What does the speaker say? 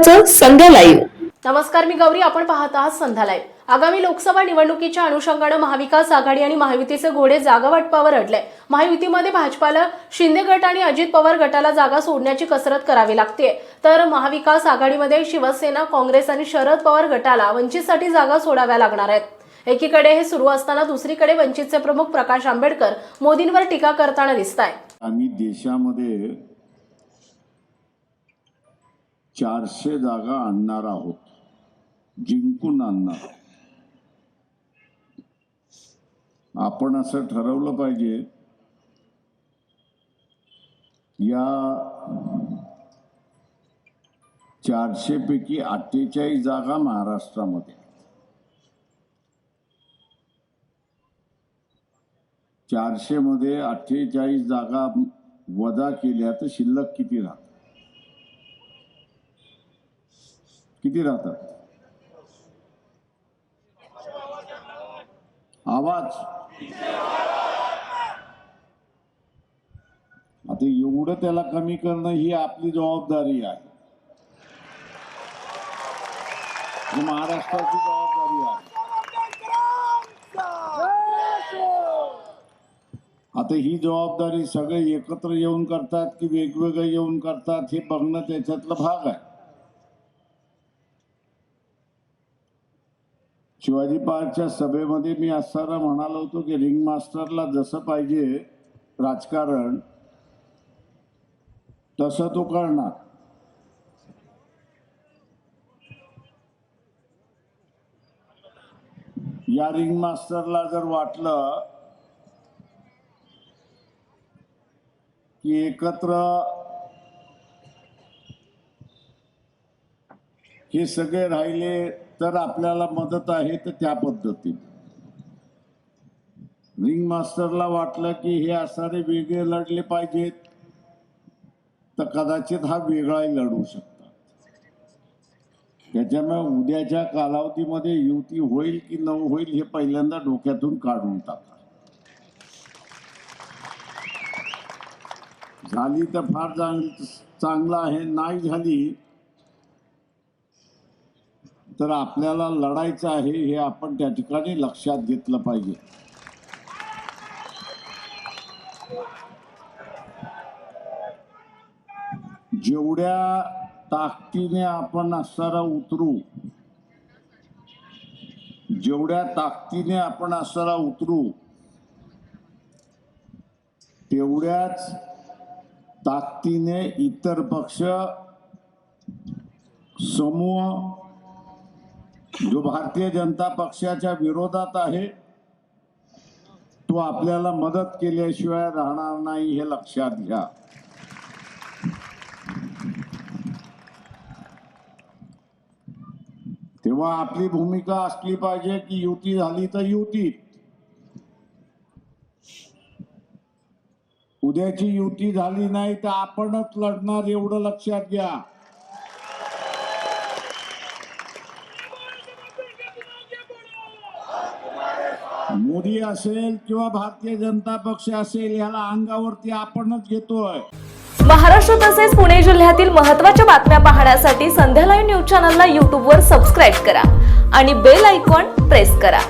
महत्त्वाचं संध्या लाईव्ह नमस्कार मी गौरी. आपण पाहत आहात संध्यालय आगामी लोकसभा निवडणुकीच्या अनुषंगानं महाविकास आघाडी आणि महायुतीचे घोडे जागा वाटपावर अडले महायुतीमध्ये भाजपाला शिंदे गट आणि अजित पवार गटाला जागा सोडण्याची कसरत करावी लागते. तर महाविकास आघाडीमध्ये शिवसेना काँग्रेस आणि शरद पवार गटाला वंचितसाठी जागा सोडाव्या लागणार आहेत. एकीकडे हे सुरू असताना दुसरीकडे वंचितचे प्रमुख प्रकाश आंबेडकर मोदींवर टीका करताना दिसत आहेत आम्ही देशामध्ये चारशे जागा आणणार आहोत. जिंकून आणणार. आपण असं ठरवलं पाहिजे. या चारशे पैकी अठ्ठेचाळीस जागा महाराष्ट्रामध्ये. चारशे मध्ये अठ्ठेचाळीस जागा वजा केल्या तर शिल्लक किती राहतात किती राहतात? आवाज. आता एवढं त्याला कमी करणं ही आपली जबाबदारी आहे. महाराष्ट्राची जबाबदारी आहे. आता ही जबाबदारी सगळे एकत्र येऊन करतात की वेगवेगळे येऊन करतात हे बघणं त्याच्यातला भाग आहे. शिवाजी पार्कच्या सभेमध्ये मी असताना म्हणालो होतो की रिंग मास्टरला जसं पाहिजे राजकारण तसं तो करणार. या रिंग मास्टरला जर वाटलं की एकत्र हे सगळे राहिले तर आपल्याला मदत आहे तर त्या पद्धतीने. रिंग मास्टरला वाटलं की हे असणारे वेगळे लढले पाहिजेत तर कदाचित हा वेगळाही लढू शकतात. त्याच्यामुळे उद्याच्या कालावधीमध्ये युती होईल की न होईल हे पहिल्यांदा डोक्यातून काढून टाका. झाली तर फार चांगली चांगलं आहे नाही झाली तर आपल्याला लढायचं आहे हे आपण त्या ठिकाणी लक्षात घेतलं पाहिजे. जेवढ्या ताकदीने आपण असणारा उतरू जेवढ्या ताकदीने आपण असणारा उतरू तेवढ्याच ताकदीने इतर पक्ष समूह जो भारतीय जनता पक्षाच्या विरोधात आहे तो आपल्याला मदत केल्याशिवाय राहणार नाही हे लक्षात घ्या. तेव्हा आपली भूमिका असली पाहिजे की युती झाली तर युती. उद्याची युती झाली नाही तर आपणच लढणार एवढं लक्षात घ्या. मोदी असेल किंवा भारतीय जनता पक्ष असेल याला अंगावरती आपणच घेतोय. महाराष्ट्र तसेच पुणे जिल्ह्यातील महत्त्वाच्या बातम्या पाहण्यासाठी संध्या लाईव्ह न्यूज चॅनलला यूट्यूबवर सबस्क्राईब करा आणि बेल आयकॉन प्रेस करा.